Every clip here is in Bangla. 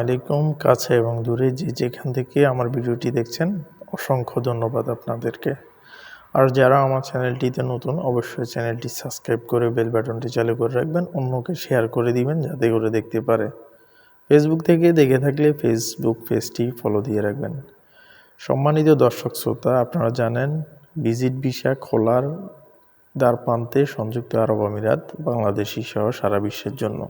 আলাইকুম, কাছে এবং দূরে যে যেখান থেকে আমার ভিডিওটি দেখছেন, অসংখ্য ধন্যবাদ আপনাদেরকে। আর যারা আমার চ্যানেলটিতে নতুন, অবশ্যই চ্যানেলটি সাবস্ক্রাইব করে বেল বাটনটি চালু করে রাখবেন, অন্যকে শেয়ার করে দিবেন যাতে করে দেখতে পারে। ফেসবুক থেকে দেখে থাকলে ফেসবুক পেজটি ফলো দিয়ে রাখবেন। সম্মানিত দর্শক শ্রোতা, আপনারা জানেন, ভিজিট ভিসা খোলার দ্বার প্রান্তে সংযুক্ত আরব আমিরাত বাংলাদেশি সহ সারা বিশ্বের জন্য।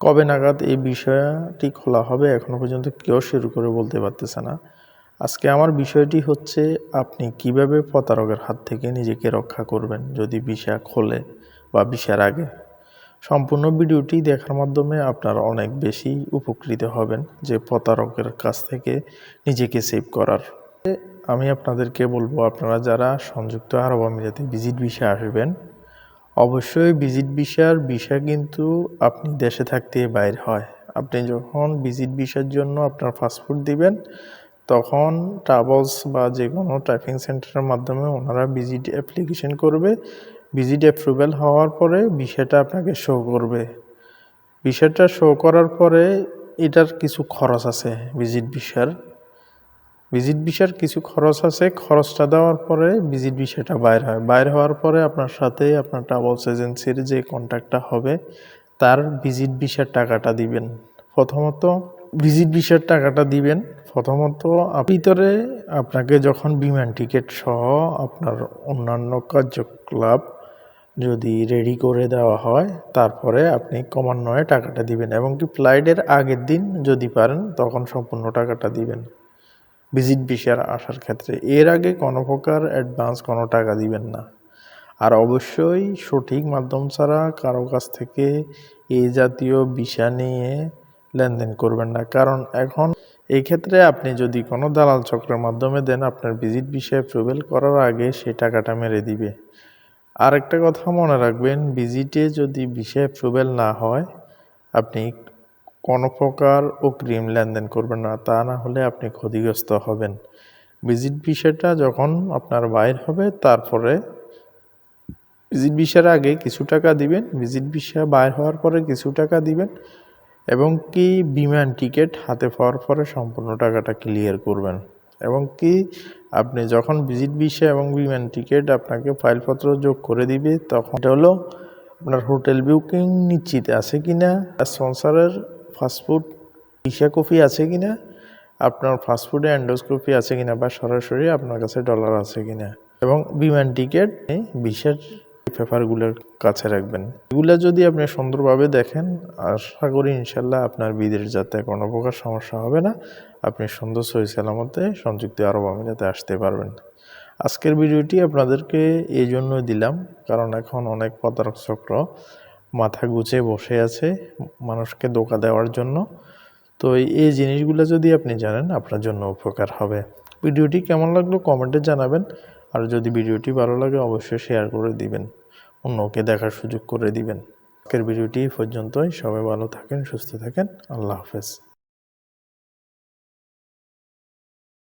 কবে নাগাদ এই বিষয়টি খোলা হবে এখনও পর্যন্ত কেউ শুরু করে বলতে পারতেছে না। আজকে আমার বিষয়টি হচ্ছে, আপনি কীভাবে প্রতারকের হাত থেকে নিজেকে রক্ষা করবেন যদি ভিসা খোলে বা ভিসার আগে? সম্পূর্ণ ভিডিওটি দেখার মাধ্যমে আপনারা অনেক বেশি উপকৃত হবেন যে প্রতারকের কাছ থেকে নিজেকে সেভ করার। আমি আপনাদেরকে বলব, আপনারা যারা সংযুক্ত আরব আমিরাতে ভিজিট ভিসা আসবেন অবশ্যই ভিজিট ভিসার ভিসা কিন্তু আপনি দেশে থাকতে বাইর হয়। আপনি যখন ভিজিট ভিসার জন্য আপনার পাসপোর্ট দিবেন, তখন ট্রাভেলস বা যে কোনো টাইপিং সেন্টারের মাধ্যমে ওনারা ভিজিট অ্যাপ্লিকেশন করবে। ভিজিট অ্যাপ্রুভেল হওয়ার পরে ভিসাটা আপনাকে শো করবে। ভিসাটা শো করার পরে এটার কিছু খরচ আছে ভিজিট ভিসার ভিজিট ভিসার কিছু খরচ আছে, খরচটা দেওয়ার পরে ভিজিট ভিসাটা বাইর হয়। বাইর হওয়ার পরে আপনার সাথে আপনার ট্রাভেলস এজেন্সির যে কন্ট্যাক্টটা হবে, তার ভিজিট ভিসার টাকাটা দিবেন। প্রথমত ভিজিট ভিসার টাকাটা দিবেন। প্রথমত ভিতরে আপনাকে যখন বিমান টিকিট সহ আপনার অন্যান্য কার্যকলাপ যদি রেডি করে দেওয়া হয়, তারপরে আপনি ক্রমান্বয়ে টাকাটা দিবেন এবং কি ফ্লাইটের আগের দিন যদি পারেন, তখন সম্পূর্ণ টাকাটা দিবেন। ভিজিট ভিসার আসার ক্ষেত্রে। এর আগে কোনো প্রকার অ্যাডভান্স কোনো টাকা দিবেন না। আর অবশ্যই সঠিক মাধ্যম ছাড়া কারও কাছ থেকে এই জাতীয় ভিসা নিয়ে লেনদেন করবেন না। কারণ এখন এই ক্ষেত্রে আপনি যদি কোনো দালাল চক্রের মাধ্যমে দেন, আপনার ভিজিট ভিসা অ্যাপ্রুভেল করার আগে সেই টাকাটা মেরে দিবে। আরেকটা কথা মনে রাখবেন, ভিজিটে যদি ভিসা অ্যাপ্রুভেল না হয়, আপনি কোনো প্রকার অগ্রিম লেনদেন করবেন না, তা না হলে আপনি ক্ষতিগ্রস্ত হবেন। ভিজিট ভিসাটা যখন আপনার বাইর হবে, তারপরে ভিজিট ভিসার আগে কিছু টাকা দিবেন, ভিজিট ভিসা বাইর হওয়ার পরে কিছু টাকা দিবেন এবং কি বিমান টিকিট হাতে পাওয়ার পরে সম্পূর্ণ টাকাটা ক্লিয়ার করবেন। এবং কি আপনি যখন ভিজিট ভিসা এবং বিমান টিকিট আপনাকে ফাইলপত্র যোগ করে দিবে, তখন এটা হলো আপনার হোটেল বুকিং নিশ্চিত আছে কি না স্পন্সারের ফাস্টফুড কপি আছে কি না আপনার ফাস্টফুডে অ্যান্ডোস্কোপি আছে কিনা বা সরাসরি আপনার কাছে ডলার আছে কিনা? এবং বিমান টিকিট ভিসার পেপারগুলোর কাছে রাখবেন। এগুলো যদি আপনি সুন্দরভাবে দেখেন, আশা করি ইনশাল্লাহ আপনার বিদেশ যাতে কোনো প্রকার সমস্যা হবে না। আপনি সুন্দর সহি সালামতে সংযুক্ত আরব আমিরাতে আসতে পারবেন। আজকের ভিডিওটি আপনাদেরকে এই জন্য দিলাম, কারণ এখন অনেক প্রতারক চক্র মাথা গুছে বসে আছে মানুষকে ধোকা দেওয়ার জন্য। তো এই জিনিসগুলো যদি আপনি জানেন, আপনার জন্য উপকার হবে। ভিডিওটি কেমন লাগল কমেন্টে জানাবেন। আর যদি ভিডিওটি ভালো লাগে, অবশ্যই শেয়ার করে দিবেন। অন্যকে দেখার সুযোগ করে দিবেন। আজকের ভিডিওটি পর্যন্তই। সবাই ভালো থাকেন, সুস্থ থাকেন। আল্লাহ হাফেজ।